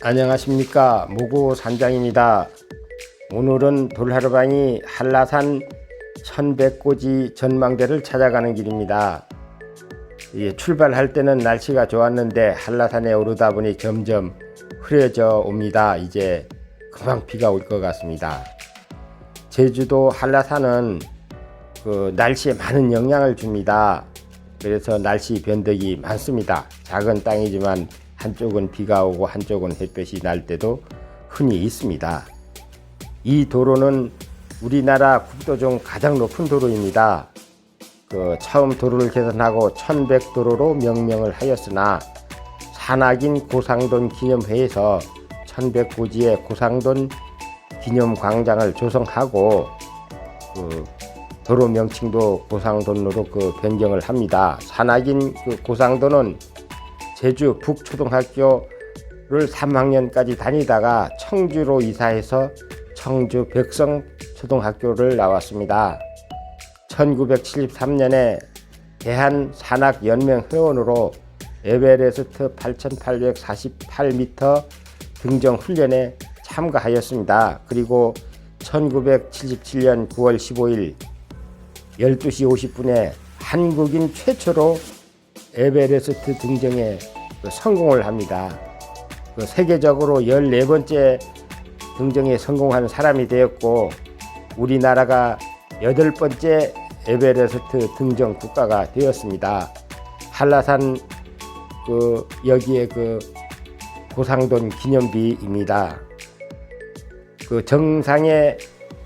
안녕하십니까 모고 산장입니다. 오늘은 돌하루방이 한라산 천백고지 전망대를 찾아가는 길입니다. 이 출발할 때는 날씨가 좋았는데 한라산에 오르다 보니 점점 흐려져 옵니다. 이제 금방 비가 올 것 같습니다. 제주도 한라산은 그 날씨에 많은 영향을 줍니다. 그래서 날씨 변덕이 많습니다. 작은 땅이지만 한쪽은 비가 오고 한쪽은 햇볕이 날 때도 흔히 있습니다. 이 도로는 우리나라 국도 중 가장 높은 도로입니다. 그 처음 도로를 개선하고 천백도로로 명명을 하였으나 산악인 고상돈 기념회에서 천백고지에 고상돈 기념광장을 조성하고 그 도로 명칭도 고상돈으로 그 변경을 합니다. 산악인 그 고상돈은 제주 북초등학교를 3학년까지 다니다가 청주로 이사해서 청주 백성 초등학교를 나왔습니다. 1973년에 대한 산악 연맹 회원으로 에베레스트 8,848m 등정 훈련에 참가하였습니다. 그리고 1977년 9월 15일 12시 50분에 한국인 최초로 에베레스트 등정에 그 성공을 합니다. 그 세계적으로 14번째 등정에 성공한 사람이 되었고 우리나라가 여덟 번째 에베레스트 등정 국가가 되었습니다. 한라산 그 여기에 그 고상돈 기념비입니다. 그 정상에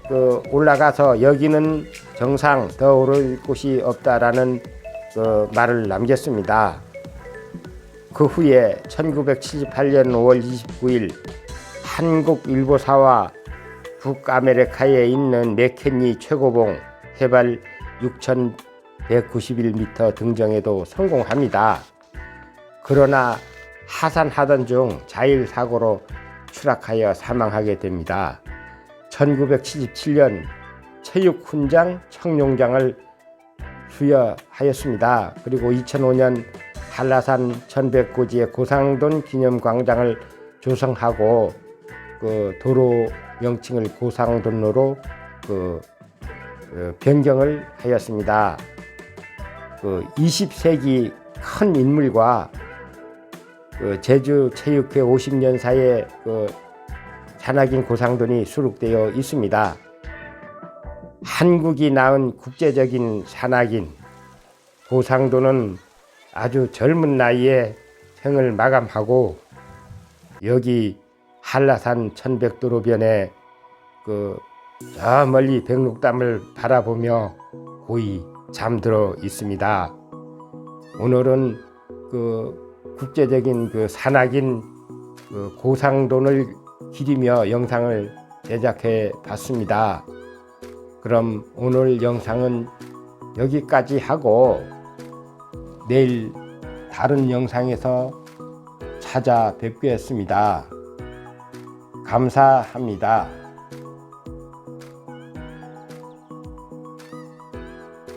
그 올라가서 여기는 정상 더 오를 곳이 없다라는 그 말을 남겼습니다. 그 후에 1978년 5월 29일 한국일보사와 북아메리카에 있는 맥켄니 최고봉 해발 6,191m 등정에도 성공합니다. 그러나 하산하던 중 자일 사고로 추락하여 사망하게 됩니다. 1977년 체육훈장 청룡장을 수여하였습니다. 그리고 2005년 한라산 천백고지의 고상돈 기념광장을 조성하고 그 도로 명칭을 고상돈로로 그 어, 변경을 하였습니다. 그 20세기 큰 인물과 그 제주 체육회 50년사의 그 산악인 고상돈이 수록되어 있습니다. 한국이 낳은 국제적인 산악인 고상돈은 아주 젊은 나이에 생을 마감하고 여기 한라산 천백도로변에 그 저 멀리 백록담을 바라보며 고이 잠들어 있습니다. 오늘은 그 국제적인 그 산악인 그 고상돈을 기리며 영상을 제작해 봤습니다. 그럼 오늘 영상은 여기까지 하고 내일 다른 영상에서 찾아뵙겠습니다. 감사합니다.